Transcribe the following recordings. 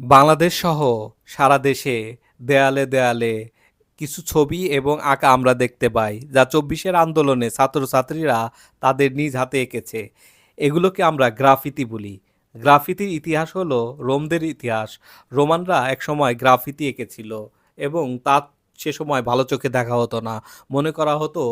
বাংলাদেশ সহ সারা দেশে দেয়ালে দেয়ালে কিছু ছবি এবং আঁকা আমরা দেখতে পাই, যা চব্বিশের আন্দোলনে ছাত্রছাত্রীরা তাদের নিজ হাতে এঁকেছে। এগুলোকে আমরা গ্রাফিতি বলি। গ্রাফিতির ইতিহাস হলো রোমদের ইতিহাস। রোমানরা একসময় গ্রাফিতি এঁকেছিল এবং তা সে সময় ভালো চোখে দেখা হতো না। মনে করা হতো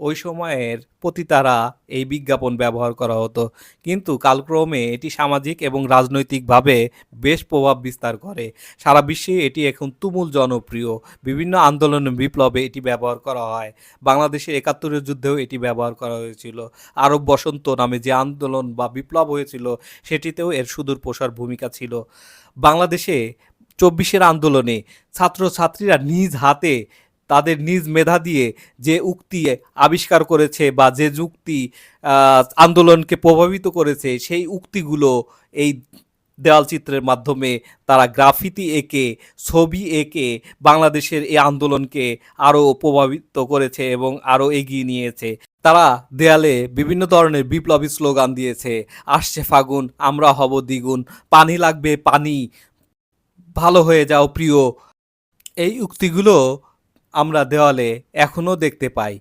ওই সময়ের পতিতারা এই বিজ্ঞাপন ব্যবহার করা হতো। কিন্তু কালক্রমে এটি সামাজিক এবং রাজনৈতিকভাবে বেশ প্রভাব বিস্তার করে। সারা বিশ্বে এটি এখন তুমুল জনপ্রিয়। বিভিন্ন আন্দোলন বিপ্লবে এটি ব্যবহার করা হয়। বাংলাদেশের একাত্তরের যুদ্ধেও এটি ব্যবহার করা হয়েছিল। আরব বসন্ত নামে যে আন্দোলন বা বিপ্লব হয়েছিল, সেটিতেও এর সুদূর প্রসার ভূমিকা ছিল। বাংলাদেশে চব্বিশের আন্দোলনে ছাত্রছাত্রীরা নিজ হাতে তাদের নিজ মেধা দিয়ে যে উক্তি আবিষ্কার করেছে বা যে যুক্তি আন্দোলনকে প্রভাবিত করেছে, সেই উক্তিগুলো এই দেওয়াল চিত্রের মাধ্যমে তারা গ্রাফিতি এঁকে, ছবি এঁকে বাংলাদেশের এই আন্দোলনকে আরও প্রভাবিত করেছে এবং আরও এগিয়ে নিয়েছে। তারা দেয়ালে বিভিন্ন ধরনের বিপ্লবী স্লোগান দিয়েছে, আসছে ফাগুন, আমরা হব দ্বিগুণ, পানি লাগবে, পানি ভালো হয়ে যাও প্রিয়। এই উক্তিগুলো আমরা দেওয়ালে এখনও দেখতে পাই।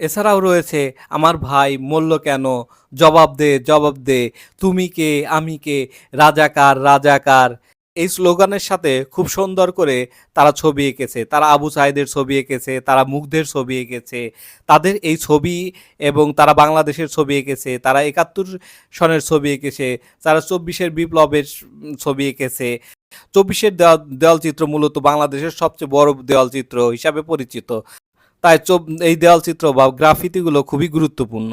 এছাড়াও রয়েছে, আমার ভাই মূল্য কেন? জবাব দে জবাব দে। তুমি কে? আমি কে? রাজাকার রাজাকার। এই স্লোগানের সাথে খুব সুন্দর করে তারা ছবি এঁকেছে। তারা আবু সাহেদের ছবি এঁকেছে, তারা মুগ্ধের ছবি এঁকেছে। তাদের এই ছবি এবং তারা বাংলাদেশের ছবি এঁকেছে, তারা একাত্তর সনের ছবি এঁকেছে, তারা চব্বিশের বিপ্লবের ছবি এঁকেছে। চব্বিশের দেওয়াল দেয়াল চিত্র মূলত বাংলাদেশের সবচেয়ে বড় দেয়াল চিত্র হিসাবে পরিচিত। তাই এই দেওয়াল চিত্র বা গ্রাফিতিগুলো খুবই গুরুত্বপূর্ণ।